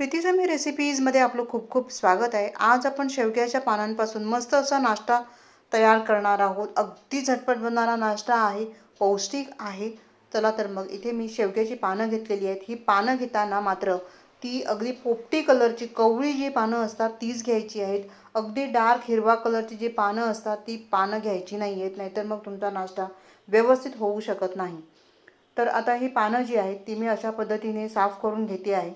प्रीतीचं मी रेसिपीजमध्ये आपलं खूप खूप स्वागत आहे. आज आपण शेवग्याच्या पानांपासून मस्त असा नाश्ता तयार करणार आहोत. अगदी झटपट बनणारा नाश्ता आहे. पौष्टिक आहे. चला तर मग इथे मी शेवग्याची पानं घेतलेली आहेत. ही पानं घेताना मात्र ती अगदी पोपटी कलरची कवळी जी पानं असतात तीच घ्यायची आहेत. अगदी डार्क हिरवा कलरची जी पानं असतात ती पानं घ्यायची नाही आहेत नाहीतर मग तुमचा नाश्ता व्यवस्थित होऊ शकत नाही. तर आता ही पानं जी आहेत ती मी अशा पद्धतीने साफ करून घेते आहे.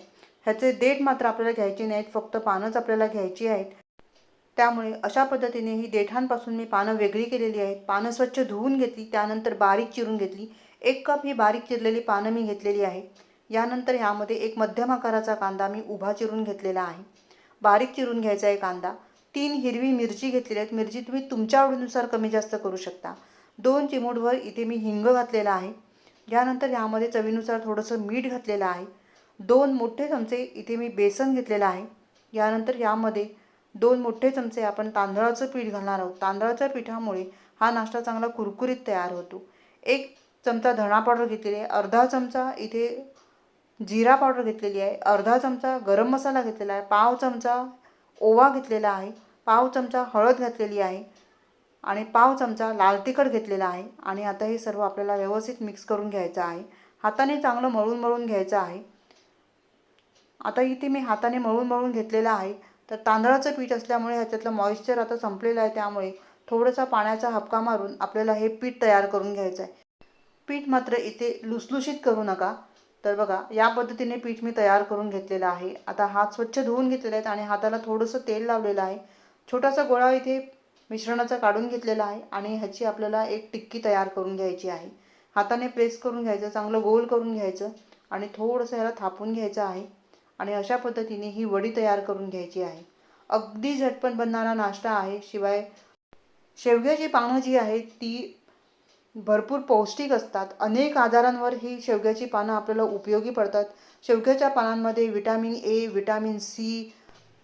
ह्याचे देठ मात्र आपल्याला घ्यायचे नाहीत फक्त पानंच आपल्याला घ्यायची आहेत. त्यामुळे अशा पद्धतीने ही देठांपासून मी पानं वेगळी केलेली आहेत. पानं स्वच्छ धुवून घेतली त्यानंतर बारीक चिरून घेतली. एक कप ही बारीक चिरलेली पानं मी घेतलेली आहे. यानंतर ह्यामध्ये एक मध्यम आकाराचा कांदा मी उभा चिरून घेतलेला आहे. बारीक चिरून घ्यायचा आहे कांदा. तीन हिरवी मिरची घेतलेली आहेत. मिरची तुम्ही तुमच्या आवडीनुसार कमी जास्त करू शकता. दोन चिमूटभर इथे मी हिंग घातलेला आहे. यानंतर ह्यामध्ये चवीनुसार थोडंसं मीठ घातलेलं आहे. दोन मोठे चमचे इथे मी बेसन घेतलेलं आहे. यानंतर यामध्ये दोन मोठे चमचे आपण तांदळाचं पीठ घालणार आहोत. तांदळाच्या पिठामुळे हा नाश्ता चांगला कुरकुरीत तयार होतो. एक चमचा धणा पावडर घेतलेली आहे. अर्धा चमचा इथे जिरा पावडर घेतलेली आहे. अर्धा चमचा गरम मसाला घेतलेला आहे. पाव चमचा ओवा घेतलेला आहे. पाव चमचा हळद घातलेली आहे. आणि पाव चमचा लाल तिखट घेतलेला आहे. आणि आता हे सर्व आपल्याला व्यवस्थित मिक्स करून घ्यायचं आहे. हाताने चांगलं मळून मळून घ्यायचं आहे. आता इथे मी हाताने मळून मळून घेतलेलं आहे. तर तांदळाचं पीठ असल्यामुळे ह्याच्यातलं मॉइश्चर आता संपलेलं आहे त्यामुळे थोडासा पाण्याचा हपका मारून आपल्याला हे पीठ तयार करून घ्यायचं आहे. पीठ मात्र इथे लुसलुशीत करू नका. तर बघा या पद्धतीने पीठ मी तयार करून घेतलेलं आहे. आता हात स्वच्छ धुवून घेतलेले आहेत आणि हाताला थोडंसं तेल लावलेलं आहे. छोटासा गोळा इथे मिश्रणाचा काढून घेतलेला आहे आणि ह्याची आपल्याला एक टिक्की तयार करून घ्यायची आहे. हाताने प्रेस करून घ्यायचं चांगलं गोल करून घ्यायचं आणि थोडंसं ह्याला थापून घ्यायचं आहे. आणि अशा पद्धतीने ही वडी तयार करून घ्यायची आहे. अगदी झटपट बनणारा नाश्ता आहे. शिवाय शेवग्याची पानं जी आहेत ती भरपूर पौष्टिक असतात. अनेक आजारांवर ही शेवग्याची पानं आपल्याला उपयोगी पडतात. शेवग्याच्या पानांमध्ये विटॅमिन ए विटॅमिन सी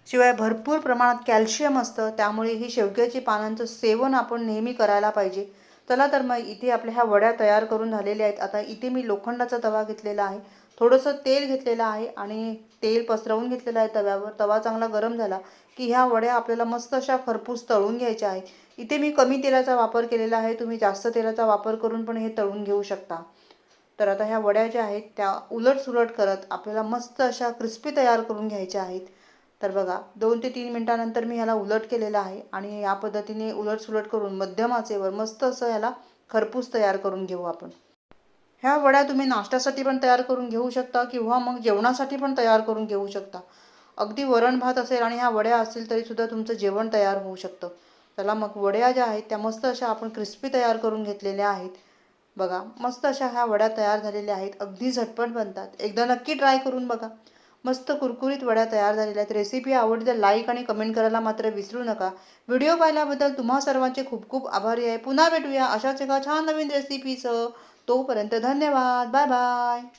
शिवाय भरपूर प्रमाणात कॅल्शियम असतं. त्यामुळे ही शेवग्याची पानांचं सेवन आपण नेहमी करायला पाहिजे. चला तर मग इथे आपल्या ह्या वड्या तयार करून झालेल्या आहेत. आता इथे मी लोखंडाचा तवा घेतलेला आहे. थोडंसं तेल घेतलेलं आहे आणि तेल पसरवून घेतलेलं आहे तव्यावर. तवा चांगला गरम झाला की ह्या वड्या आपल्याला मस्त अशा खरपूस तळून घ्यायच्या आहेत. इथे मी कमी तेलाचा वापर केलेला आहे. तुम्ही जास्त तेलाचा वापर करून पण हे तळून घेऊ शकता. तर आता ह्या वड्या ज्या आहेत त्या उलट सुलट करत आपल्याला मस्त अशा क्रिस्पी तयार करून घ्यायच्या आहेत. तर बघा दोन ते तीन मिनटानंतर मी ह्याला उलट केलेलं आहे आणि या पद्धतीने उलट सुलट करून मध्यम आचेवर मस्त असं ह्याला खरपूस तयार करून घेऊ आपण. ह्या वड्या तुम्ही नाश्त्यासाठी पण तयार करून घेऊ शकता किंवा मग जेवणासाठी पण तयार करून घेऊ शकता. अगदी वरण भात असेल आणि ह्या वड्या असतील तरीसुद्धा तुमचं जेवण तयार होऊ शकतं. त्याला मग वड्या ज्या आहेत त्या मस्त अशा आपण क्रिस्पी तयार करून घेतलेल्या आहेत. बघा मस्त अशा ह्या वड्या तयार झालेल्या आहेत. अगदी झटपट बनतात. एकदा नक्की ट्राय करून बघा. मस्त कुरकुरीत वड्या तयार झालेल्या आहेत. रेसिपी आवडली तर लाईक आणि कमेंट करायला मात्र विसरू नका. व्हिडिओ पाहिल्याबद्दल तुम्हा सर्वांचे खूप खूप आभारी आहे. पुन्हा भेटूया अशाच एका छान नवीन रेसिपीचं तोपर्यंत धन्यवाद. Bye bye